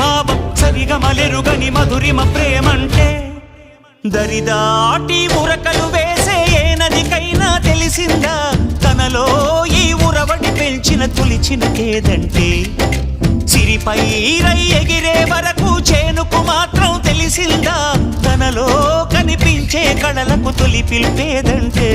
భావం సరిగమలెరుగని మధురిమ ప్రేమంటే దరిదాటి ఉరకలు వేసే ఏ నదికైనా తెలిసిందా? తనలో ఈ ఉరవడి పెంచిన తులిచిన కేదంటే సిరిపై రై ఎగిరే వరకు చేనుకు మాత్రం తెలిసిందా? తనలో కనిపించే కళలకు తొలి పిలిపేదంటే?